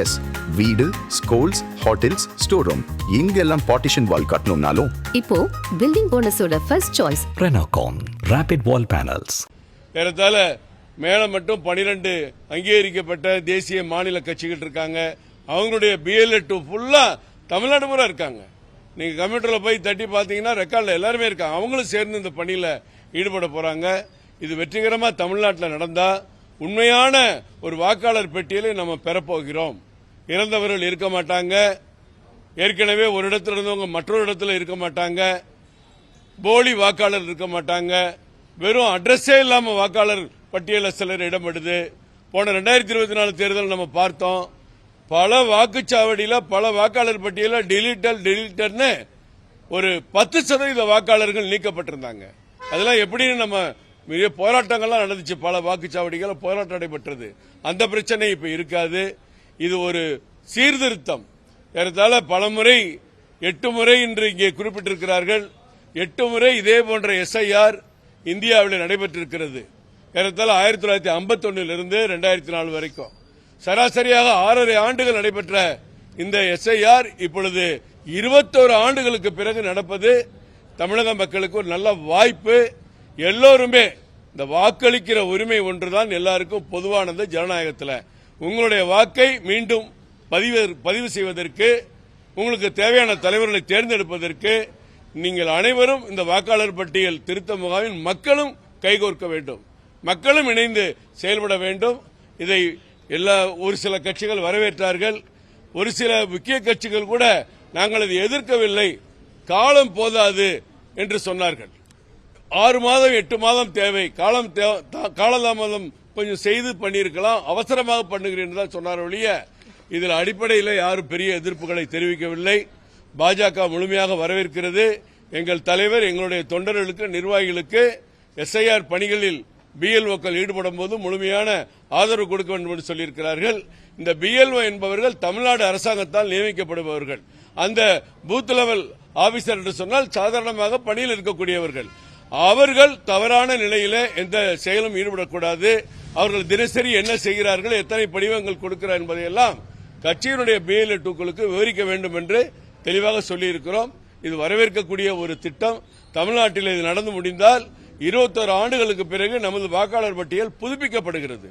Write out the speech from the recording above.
S வீடு schools hotels store room இங்கெல்லாம் partition wall கட்டணும்னாலும். இப்போ building போனஸோட first choice Renocon Rapid Wall Panels. ஏறத்தாழ மேலே மட்டும் பனிரெண்டு அங்கீகரிக்கப்பட்ட தேசிய மாநில கட்சிகள் இருக்காங்க. அவங்களுடைய பிஎல்ஏ டூ ஃபுல்லா தமிழ்நாடு பூரா இருக்காங்க. நீங்க கம்ப்யூட்டர்ல போய் தட்டி பார்த்தீங்கன்னா ரெக்கார்ட்ல எல்லாருமே இருக்காங்க. அவங்களும் சேர்ந்து இந்த பணியில ஈடுபட போறாங்க. இது வெற்றிகரமா தமிழ்நாட்டில் நடந்தா உண்மையான ஒரு வாக்காளர் பெட்டியலை நம்ம பெறப்போகிறோம். இறந்தவர்கள் இருக்க மாட்டாங்க. ஏற்கனவே ஒரு இடத்துல இருந்தவங்க மற்றொரு இடத்துல இருக்க மாட்டாங்க. போலி வாக்காளர் இருக்க மாட்டாங்க. வெறும் அட்ரஸே இல்லாம வாக்காளர் பட்டியலில் சிலர் இடம்பெடுது போன ரெண்டாயிரத்தி இருபத்தி நாலு தேர்தல் நம்ம பார்த்தோம். பல வாக்குச்சாவடியில பல வாக்காளர் பட்டியல டெலிட்டல் டெலிட்டர்னு ஒரு பத்து சதவீத வாக்காளர்கள் நீக்கப்பட்டிருந்தாங்க. அதெல்லாம் எப்படின்னு நம்ம மிக போராட்டங்கள்லாம் நடந்துச்சு. பல வாக்குச்சாவடிகள் போராட்டம் நடைபெற்றது. அந்த பிரச்சனை இப்ப இருக்காது. இது ஒரு சீர்திருத்தம். ஏறத்தாழ பல முறை எட்டு முறை இன்று இங்கே குறிப்பிட்டிருக்கிறார்கள். எட்டு முறை இதே போன்ற எஸ்ஐஆர் இந்தியாவில் நடைபெற்றிருக்கிறது. ஏறத்தாழ ஆயிரத்தி தொள்ளாயிரத்தி ஐம்பத்தொன்னிலிருந்து ரெண்டாயிரத்தி நாலு வரைக்கும். சராசரியாக ஆறரை ஆண்டுகள் நடைபெற்ற இந்த எஸ்ஐஆர் இப்பொழுது இருபத்தோரு ஆண்டுகளுக்கு பிறகு நடப்பது தமிழக மக்களுக்கு ஒரு நல்ல வாய்ப்பு. எல்லோருமே இந்த வாக்களிக்கிற உரிமை ஒன்றுதான் எல்லாருக்கும் பொதுவானது ஜனநாயகத்தில். உங்களுடைய வாக்கை மீண்டும் பதிவு பதிவு செய்வதற்கு உங்களுக்கு தேவையான தலைவர்களை தேர்ந்தெடுப்பதற்கு நீங்கள் அனைவரும் இந்த வாக்காளர் பட்டியல் திருத்த முகாமில் மக்களும் கைகோர்க்க வேண்டும். மக்களும் இணைந்து செயல்பட வேண்டும். இதை எல்லா ஒரு சில கட்சிகள் வரவேற்றார்கள். ஒரு சில முக்கிய கட்சிகள் கூட நாங்கள் அதை எதிர்க்கவில்லை. காலம் போதாது என்று சொன்னார்கள். ஆறு மாதம் எட்டு மாதம் தேவை. காலம் தா- காலதாமதம் கொஞ்சம் செய்து பண்ணியிருக்கலாம். அவசரமாக பண்ணுகிறேன் தான் சொன்னார் ஒழிய இதில் அடிப்படையில் யாரும் பெரிய எதிர்ப்புகளை தெரிவிக்கவில்லை. பாஜக முழுமையாக வரவேற்கிறது. எங்கள் தலைவர் எங்களுடைய தொண்டர்களுக்கு நிர்வாகிகளுக்கு எஸ்ஐஆர் பணிகளில் பிஎல்ஓக்கள் ஈடுபடும் போது முழுமையான ஆதரவு கொடுக்க வேண்டும் என்று சொல்லியிருக்கிறார்கள். இந்த பிஎல்ஓ என்பவர்கள் தமிழ்நாடு அரசாங்கத்தால் நியமிக்கப்படுபவர்கள். அந்த பூத் லெவல் ஆபீசர் என்று சொன்னால் சாதாரணமாக பணியில் இருக்கக்கூடியவர்கள். அவர்கள் தவறான நிலையில எந்த செயலும் ஈடுபடக்கூடாது. அவர்கள் தினசரி என்ன செய்கிறார்கள் எத்தனை படிவங்கள் கொடுக்கிறார் என்பதையெல்லாம் கட்சியினுடைய பிஎல்ஏ டூக்களுக்கு விவரிக்க வேண்டும் என்று தெளிவாக சொல்லியிருக்கிறோம். இது வரவேற்கக்கூடிய ஒரு திட்டம். தமிழ்நாட்டில் இது நடந்து முடிந்தால் இருபத்தோரு ஆண்டுகளுக்கு பிறகு நமது வாக்காளர் பட்டியல் புதுப்பிக்கப்படுகிறது.